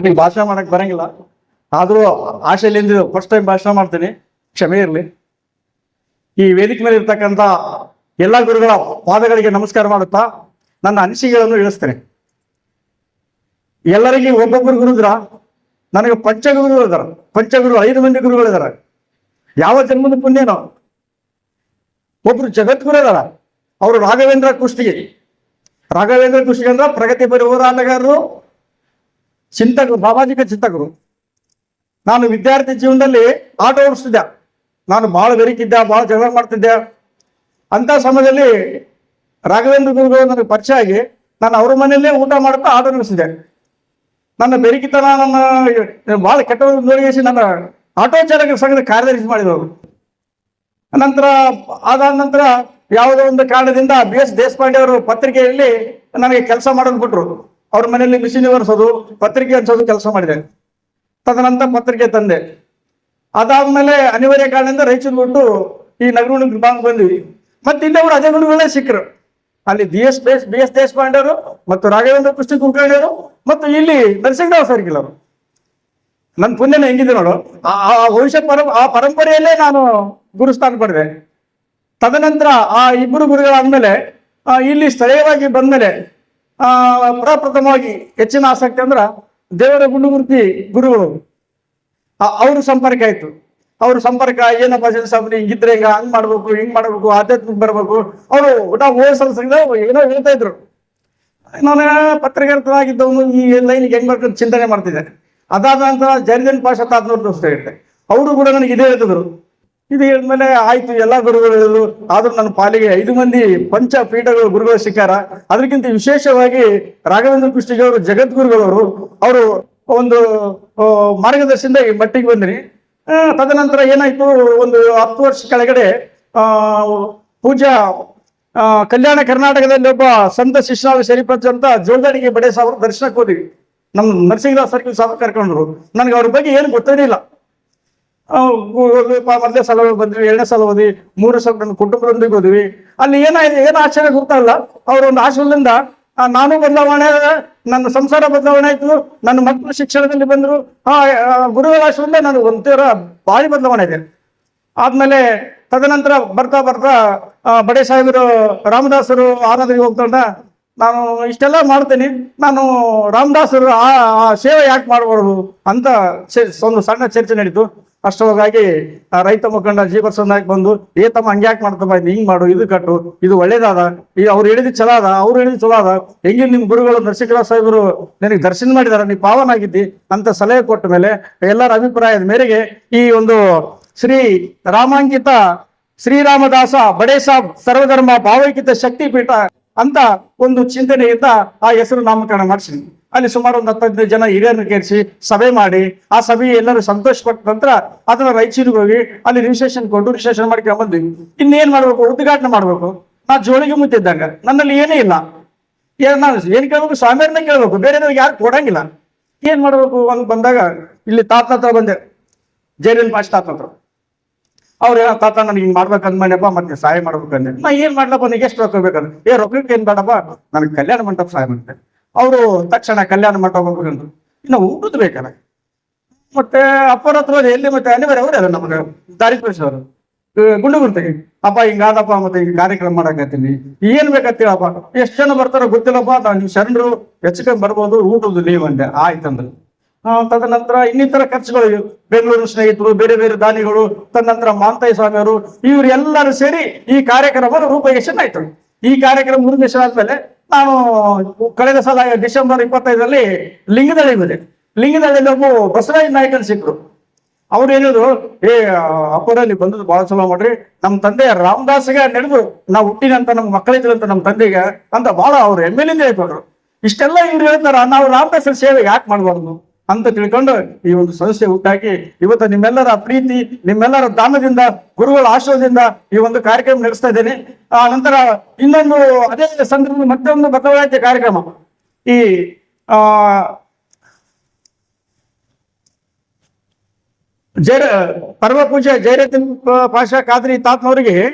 ನನಗೆ ಭಾಷಣ ಮಾಡಕ್ ಬರಂಗಿಲ್ಲ. ಆದರೂ ಆಶೆಲಿಂದ ಫಸ್ಟ್ ಟೈಮ್ ಭಾಷಣ ಮಾಡ್ತೀನಿ. ಕ್ಷಮೆ ಇರಲಿ. ಈ ವೇದಿಕೆ ಮೇಲೆ ಇರ್ತಕ್ಕಂಥ ಎಲ್ಲ ಗುರುಗಳ ಪಾದಗಳಿಗೆ ನಮಸ್ಕಾರ ಮಾಡುತ್ತಾ ನನ್ನ ಅನಿಸಿಕೆಗಳನ್ನು ಇಳಿಸ್ತೇನೆ ಎಲ್ಲರಿಗೆ ಒಬ್ಬೊಬ್ಬರು ಗುರುದ್ರ, ನನಗೆ ಪಂಚಗುರುಗಳು ಇದಾರೆ. ಪಂಚಗುರು ಐದು ಮಂದಿ ಗುರುಗಳು ಇದಾರ. ಯಾವ ಜನ್ಮದ ಪುಣ್ಯನೋ, ಒಬ್ರು ಜಗದ್ಗುರು ಇದಾರ. ಅವರು ರಾಘವೇಂದ್ರ ಕುಷ್ಟಗಿ ರಾಘವೇಂದ್ರ ಕುಷ್ಟಗಿ ಅಂದ್ರ ಪ್ರಗತಿಪರ ಹೋರಾಟಗಾರರು ಚಿಂತಕರು, ಸಾಮಾಜಿಕ ಚಿಂತಕರು. ನಾನು ವಿದ್ಯಾರ್ಥಿ ಜೀವನದಲ್ಲಿ ಆಟೋ ಓಡಿಸ್ತಿದ್ದೆ. ನಾನು ಭಾಳ ಬೆರಿಕಿದ್ದೆ ಭಾಳ ಜಗಳ ಮಾಡ್ತಿದ್ದೆ. ಅಂತ ಸಮಯದಲ್ಲಿ ರಾಘವೇಂದ್ರ ಗುರುಗಳು ನನಗೆ ಪರಿಚಯ ಆಗಿ ನಾನು ಅವ್ರ ಮನೆಯಲ್ಲೇ ಊಟ ಮಾಡುತ್ತಾ ಆಟ ನಡೆಸಿದೆ ನನ್ನ ಬೆರಿಕಿತನ ನನ್ನ ಭಾಳ ಕೆಟ್ಟ ನೋಡಿಸಿ ನನ್ನ ಆಟೋ ಚಾಲಕರ ಸಂಘದ ಕಾರ್ಯದರ್ಶಿ ಮಾಡಿದವರು. ನಂತರ ಅದಾದ ನಂತರ ಯಾವುದೋ ಒಂದು ಕಾರಣದಿಂದ ಬಿ ಎಸ್ ದೇಶಪಾಂಡೆ ಅವರು ಪತ್ರಿಕೆಯಲ್ಲಿ ನನಗೆ ಕೆಲಸ ಮಾಡೋದು ಬಿಟ್ರು ಅವ್ರ ಮನೆಯಲ್ಲಿ ಮಿಷಿನ್ ಒರೆಸೋದು, ಪತ್ರಿಕೆ ಹಂಚೋದು ಕೆಲಸ ಮಾಡಿದೆ. ತದನಂತರ ಪತ್ರಿಕೆ ತಂದೆ. ಅದಾದ್ಮೇಲೆ ಅನಿವಾರ್ಯ ಕಾರಣದಿಂದ ರಾಯಚೂರು ಬಿಟ್ಟು ಈ ನಗರ ಬಾಂಗ್ ಬಂದ್ವಿ. ಮತ್ತೆ ಇಲ್ಲಿ ಅವರು ಸಿಕ್ಕರು ಅಲ್ಲಿ B S B S Deshpande ಮತ್ತು ರಾಘವೇಂದ್ರ ಕೃಷ್ಣ ಕುಲಕರ್ಣಿ ಅವರು ಮತ್ತು ಇಲ್ಲಿ ನರಸಿಂಹರಾವ್ ಸರ್ಗಿಲ್ ಅವರು. ನನ್ನ ಪುಣ್ಯನ ಹೆಂಗಿದೆ ನೋಡು. ಆ ಭವಿಷ್ಯ ಪರ, ಆ ಪರಂಪರೆಯಲ್ಲೇ ನಾನು ಗುರುಸ್ಥಾನ ಪಡೆದೆ. ತದನಂತರ ಆ ಇಬ್ಬರು ಗುರುಗಳಾದ್ಮೇಲೆ ಇಲ್ಲಿ ಸ್ಥಳೀಯವಾಗಿ ಬಂದ್ಮೇಲೆ ಆ, ಪ್ರಪ್ರಥಮವಾಗಿ ಹೆಚ್ಚಿನ ಆಸಕ್ತಿ ಅಂದ್ರ ದೇವರ ಗುಂಡುಮೂರ್ತಿ ಗುರುಗಳು. ಅವರು ಸಂಪರ್ಕ ಆಯ್ತು. ಅವ್ರ ಸಂಪರ್ಕ, ಏನಪ್ಪ ಸಾಬ್ರಿ ಹಿಂಗಿದ್ರೆ ಹಿಂಗ, ಹಂಗ್ ಮಾಡ್ಬೇಕು, ಹಿಂಗ್ ಮಾಡ್ಬೇಕು, ಆಧ್ಯಾತ್ಮಿಕ ಬರ್ಬೇಕು. ಅವರು ಊಟ ಓದಿಸಲ್ ಸಂಘ ಏನೋ ಹೇಳ್ತಾ ಇದ್ರು. ನಾನು ಪತ್ರಕರ್ತನಾಗಿದ್ದವನು ಈ ಲೈನ್ಗೆ ಹೆಂಗ್ ಬರ್ಕೊಂಡು ಚಿಂತನೆ ಮಾಡ್ತಿದ್ದೆ. ಅದಾದ ನಂತರ ಜೈರ್ದನ್ ಪಾಷಾ ತಾತ್ನವ್ರ ದೋಸ್ತ ಅವರು ಕೂಡ ನನಗೆ ಇದೇ ಹೇಳ್ತಿದ್ರು. ಇದು ಹೇಳಿದ್ಮೇಲೆ ಆಯ್ತು ಎಲ್ಲಾ ಗುರುಗಳು ಹೇಳಿದ್ರು. ಆದ್ರೂ ನನ್ನ ಪಾಲಿಗೆ ಐದು ಮಂದಿ ಪಂಚ ಪೀಠಗಳು ಗುರುಗಳು ಸಿಕ್ಕಾರ. ಅದಕ್ಕಿಂತ ವಿಶೇಷವಾಗಿ ರಾಘವೇಂದ್ರ ಕೃಷ್ಣಿಗೆ ಅವರು ಜಗದ್ಗುರುಗಳವರು ಅವರು ಒಂದು ಮಾರ್ಗದರ್ಶನದ ಈ ಮಟ್ಟಿಗೆ ಬಂದಿನಿ ಆ, ತದನಂತರ ಏನಾಯ್ತು ಒಂದು ಹತ್ತು ವರ್ಷ ಕೆಳಗಡೆ ಪೂಜಾ ಕಲ್ಯಾಣ ಕರ್ನಾಟಕದಲ್ಲಿ ಒಬ್ಬ ಸಂತ ಶಿಷ್ಯನಾದ ಶರೀಫತ್ ಅಂತ ಜೋಳದಾಡಿಗೆ ಬಡೆ ಸಾವಿರ ದರ್ಶನಕ್ಕೆ ಹೋದ್ವಿ. ನಮ್ಮ ನರಸಿಂಗದಾಸ್ ಸರ್ಕಲ್ ಸಾವ್ರ ಕರ್ಕೊಂಡ್ರು. ನನಗೆ ಅವ್ರ ಬಗ್ಗೆ ಏನು ಗೊತ್ತಿರಲಿಲ್ಲ. ಮೊದಲೇ ಸಲ ಬಂದ್ವಿ ಎರಡನೇ ಸಲ ಹೋದ್ವಿ, ಮೂರು ಸಲ ನನ್ನ ಕುಟುಂಬದೊಂದಿಗೆ ಹೋದ್ವಿ. ಅಲ್ಲಿ ಏನಾಯ್ತು, ಏನು ಆಶ್ಚರ್ಯ ಗೊತ್ತಲ್ಲ ಅವ್ರ ಒಂದು ಆಶ್ರಮದಿಂದ ನಾನು ಬದಲಾವಣೆ, ನನ್ನ ಸಂಸಾರ ಬದಲಾವಣೆ ಆಯ್ತು, ನನ್ನ ಮಕ್ಕಳು ಶಿಕ್ಷಣದಲ್ಲಿ ಬಂದರು, ಆ ಗುರುಗಳ ಆಶ್ರಮದಿಂದ ನನಗೆ ಒಂಥರ ಭಾರಿ ಬದಲಾವಣೆ ಇದೆ. ಆದ್ಮೇಲೆ ತದನಂತರ ಬರ್ತಾ ಬರ್ತಾ ಬಡೇ ಸಾಹೇಬರು, ರಾಮದಾಸರು ಆರಾಧನೆಗೆ ಹೋಗ್ತಾರ ನಾನು ಇಷ್ಟೆಲ್ಲ ಮಾಡ್ತೇನೆ, ನಾನು ರಾಮದಾಸರು ಆ ಸೇವೆ ಯಾಕೆ ಮಾಡಬಾರ್ದು ಅಂತ ಒಂದು ಸಣ್ಣ ಚರ್ಚೆ ನಡೀತು. ಅಷ್ಟೊಳಗಾಗಿ ರೈತ ಮುಖಂಡ ಜಿ ನಾಯಕ್ ಬಂದು, ಏ ತಮ್ಮ ಹಂಗ್ಯಾಕ್ ಮಾಡ್ತಮ್ಮ ಹಿಂಗ್ ಮಾಡು, ಇದು ಕಟ್ಟು, ಇದು ಒಳ್ಳೇದಾದ ಈಗ ಅವ್ರು ಹೇಳಿದ್ ಚಲೋ ಅದ ಅವ್ರು ಹೇಳಿದ್ ಚಲೋ ಅದ ಹೆಂಗೆ ನಿಮ್ ಗುರುಗಳು ನರಸಿಂಹರಾವ್ ಸಾಹೇಬರು ನಿನಗೆ ದರ್ಶನ ಮಾಡಿದಾರ, ನೀ ಪಾವನಾಗಿದ್ದಿ ಅಂತ ಸಲಹೆ ಕೊಟ್ಟ ಮೇಲೆ ಎಲ್ಲರ ಅಭಿಪ್ರಾಯದ ಮೇರೆಗೆ ಈ ಒಂದು ಶ್ರೀ ರಾಮಾಂಕಿತ ಶ್ರೀರಾಮದಾಸ ಬಡೇ ಸಾಬ್ ಸರ್ವಧರ್ಮ ಭಾವೈಕಿತ ಶಕ್ತಿ ಪೀಠ ಅಂತ ಒಂದು ಚಿಂತನೆಯಿಂದ ಆ ಹೆಸರು ನಾಮಕರಣ ಮಾಡಿಸಿದ್ವಿ. ಅಲ್ಲಿ ಸುಮಾರು ಒಂದು ಹತ್ತೈದು ಜನ ಹಿರಿಯರನ್ನು ಕೇರಿಸಿ ಸಭೆ ಮಾಡಿ, ಆ ಸಭೆ ಎಲ್ಲರೂ ಸಂತೋಷ ಪಟ್ಟ ನಂತರ ಅದನ್ನ ರಾಯಚೂರಿಗೆ ಹೋಗಿ ಅಲ್ಲಿ ರಿಜಿಸ್ಟ್ರೇಷನ್ ಕೊಟ್ಟು ರಿಜಿಸ್ಟ್ರೇಷನ್ ಮಾಡ್ಕೊಂಡು ಬಂದ್ವಿ ಇನ್ನೇನ್ ಮಾಡ್ಬೇಕು? ಉದ್ಘಾಟನೆ ಮಾಡ್ಬೇಕು. ನಾ ಜೋಳಿಗೆ ಮುತ್ತಿದ್ದಾಗ. ನನ್ನಲ್ಲಿ ಏನೇ ಇಲ್ಲ. ನಾನು ಏನ್ ಕೇಳ್ಬೇಕು? ಸ್ವಾಮಿಯರನ್ನ ಕೇಳ್ಬೇಕು. ಬೇರೆ ಯಾರು ಕೊಡಂಗಿಲ್ಲ. ಏನ್ ಮಾಡ್ಬೇಕು? ಅಂತ ಬಂದಾಗ ಇಲ್ಲಿ ತಾತನ ಹತ್ರ ಬಂದೆ. ಜೈಲಿನ ಪಾಶ್ ತಾತನ ಹತ್ರ. ಅವ್ರು ಏನೋ ತಾತ, ನನಗೆ ಹಿಂಗ್ ಮಾಡ್ಬೇಕಂದ್ ಮಾಡ್ಯಪ್ಪ ಮತ್ತೆ ಸಹಾಯ ಮಾಡ್ಬೇಕಂದ್ರೆ ನಾ ಏನ್ ಮಾಡ್ಲಪ್ಪ? ನೀಗೆ ಎಷ್ಟು ರೊಕ್ಕ ಬೇಕಂದ್ರೆ ಏ, ರೊಕ್ಕಕ್ಕೆ ಏನ್ ಬೇಡಪ್ಪ? ನನಗೆ ಕಲ್ಯಾಣ ಮಂಟಪ ಸಹಾಯ ಮಾಡ್ತೆ. ಅವರು ತಕ್ಷಣ ಕಲ್ಯಾಣ ಮಠ ಹೋಗ್ಬೇಕು ಅಂದ್ರು ಇನ್ನು ಊಟದ ಬೇಕಲ್ಲ. ಮತ್ತೆ ಅಪ್ಪರ ಹತ್ರ ಎಲ್ಲಿ ಮತ್ತೆ ಅನಿವಾರ್ಯ ಅವರೇ ಅಲ್ಲ ನಮಗೆ. ದಾರಿ ತೋರಿಸೋರು ಗುಂಡು ಗುರ್ತಿಗೆ ಅಪ್ಪ ಹಿಂಗಾದಪ್ಪ ಮತ್ತೆ ಹಿಂಗ ಕಾರ್ಯಕ್ರಮ ಮಾಡಕತ್ತೀನಿ ಏನ್ ಬೇಕಂತೇಳಪ್ಪ ಎಷ್ಟ್ ಜನ ಬರ್ತಾರೋ ಗೊತ್ತಿಲ್ಲಪ್ಪ. ನಾವು ಶರಣರು ಹೆಚ್ಚಿಕೊಂಡು ಬರ್ಬೋದು, ಊಟದ್ದು ನೀವು ಅಂದೆ ಆಯ್ತಂದ್ರೆ. ತದನಂತರ ಇನ್ನಿತರ ಖರ್ಚುಗಳು. ಬೆಂಗಳೂರು ಸ್ನೇಹಿತರು, ಬೇರೆ ಬೇರೆ ದಾನಿಗಳು, ತದನಂತರ ಮಾಂತಾಯಿ ಸ್ವಾಮಿಯವರು ಇವರೆಲ್ಲರೂ ಸೇರಿ ಈ ಕಾರ್ಯಕ್ರಮ ರೂಪಯೇಷನ್ ಆಯ್ತು. ಈ ಕಾರ್ಯಕ್ರಮ ಮುರುಗೇಶ್ವರ ಆದ್ಮೇಲೆ ನಾನು ಕಳೆದ ಸಲ ಡಿಸೆಂಬರ್ ಇಪ್ಪತ್ತೈದರಲ್ಲಿ ಲಿಂಗದಳ್ಳಿ ಬಂದೆ. ಲಿಂಗದಳ್ಳಿಯಲ್ಲಿ ಒಬ್ಬ ಬಸವರಾಜ ನಾಯಕರು ಸಿಕ್ಕರು ಅವ್ರು ಹೇಳಿದ್ರು, ಏ, ಅಪ್ಪರಲ್ಲಿ ಬಂದದ್ದು ಬಹಳ ಚಲೋ ಮಾಡ್ರಿ. ನಮ್ಮ ತಂದೆ ರಾಮದಾಸ್ಗೆ ನಡೆದು ನಾವು ಹುಟ್ಟಿನಂತ ನಮ್ಮ ಮಕ್ಕಳಿದ್ರಂತ ನಮ್ಮ ತಂದೆಗೆ ಅಂತ ಬಹಳ ಅವ್ರು ಎಂ ಎಲ್ ಹೇಳ್ಕೊಂಡ್ರು. ಇಷ್ಟೆಲ್ಲ ಇವ್ರು ಹೇಳ್ತಾರ, ನಾವು ರಾಮದಾಸರ ಸೇವೆ ಯಾಕೆ ಮಾಡಬಾರ್ದು? ಅಂತ ತಿಳ್ಕೊಂಡು ಈ ಒಂದು ಸಂಸ್ಥೆ ಹುಟ್ಟಾಕಿ ಇವತ್ತು ನಿಮ್ಮೆಲ್ಲರ ಪ್ರೀತಿ, ನಿಮ್ಮೆಲ್ಲರ ದಾನದಿಂದ, ಗುರುಗಳ ಆಶ್ರಯದಿಂದ ಈ ಒಂದು ಕಾರ್ಯಕ್ರಮ ನಡೆಸ್ತಾ ಇದ್ದೇನೆ. ಆ ನಂತರ ಇನ್ನೊಂದು ಅದೇ ಸಂದರ್ಭ ಮತ್ತೊಂದು ಬಸವರಾಜ್ಯ ಕಾರ್ಯಕ್ರಮ. ಈ, ಆ, ಜೈರ ಪರಮ ಪೂಜೆ ಜೈರತಿನ್ Pasha Khadri ತಾತ್ನವರಿಗೆ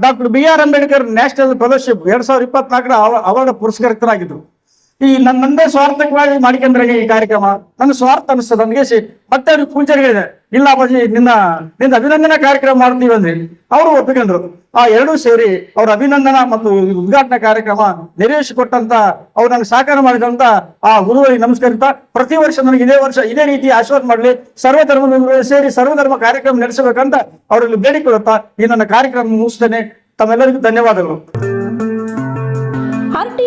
doctor B R Ambedkar national fellowship ಎರಡ್ ಸಾವಿರದ ಇಪ್ಪತ್ನಾಲ್ಕರ ಅವಾರ್ಡ್ ಪುರಸ್ಕೃತರಾಗಿದ್ರು. ಈ ನನ್ನ ನಂದೇ ಸ್ವಾರ್ಥಕವಾಗಿ ಮಾಡಿಕೊಂಡ್ರೆ ಈ ಕಾರ್ಯಕ್ರಮ. ನನ್ನ ಸ್ವಾರ್ಥ ಅನಿಸ್ತದೆ. ನನಗೆ ಮತ್ತೆ ಅವ್ರಿಗೆ ಪೂಜಾರಿಗಳಿದೆ ಇಲ್ಲ ಅಪ್ಪಾಜಿ, ನಿನ್ನ ನಿನ್ನ ಅಭಿನಂದನಾ ಕಾರ್ಯಕ್ರಮ ಮಾಡ್ತೀವಿ ಅಂದ್ರೆ. ಅವರು ಒಪ್ಪಿಕೊಂಡ್ರು. ಆ ಎರಡೂ ಸೇರಿ ಅವ್ರ ಅಭಿನಂದನಾ ಮತ್ತು ಉದ್ಘಾಟನಾ ಕಾರ್ಯಕ್ರಮ ನೆರವೇರಿಸಿಕೊಟ್ಟಂತ ಅವ್ರು ನನಗೆ ಸಹಕಾರ ಮಾಡಿದಂತ ಆ ಗುರುಗಳಿಗೆ ನಮಸ್ಕರಿಸ್ತಾ, ಪ್ರತಿ ವರ್ಷ ನನಗೆ ಇದೇ ವರ್ಷ ಇದೇ ರೀತಿ ಆಶೀರ್ವಾದ ಮಾಡಲಿ. ಸರ್ವಧರ್ಮ ಸೇರಿ ಸರ್ವಧರ್ಮ ಕಾರ್ಯಕ್ರಮ ನಡೆಸಬೇಕಂತ ಅವರಲ್ಲಿ ಬೇಡಿಕೊಳ್ಳುತ್ತಾ ಈ ನನ್ನ ಕಾರ್ಯಕ್ರಮ ಮುಗಿಸ್ತೇನೆ. ತಮ್ಮೆಲ್ಲರಿಗೂ ಧನ್ಯವಾದಗಳು.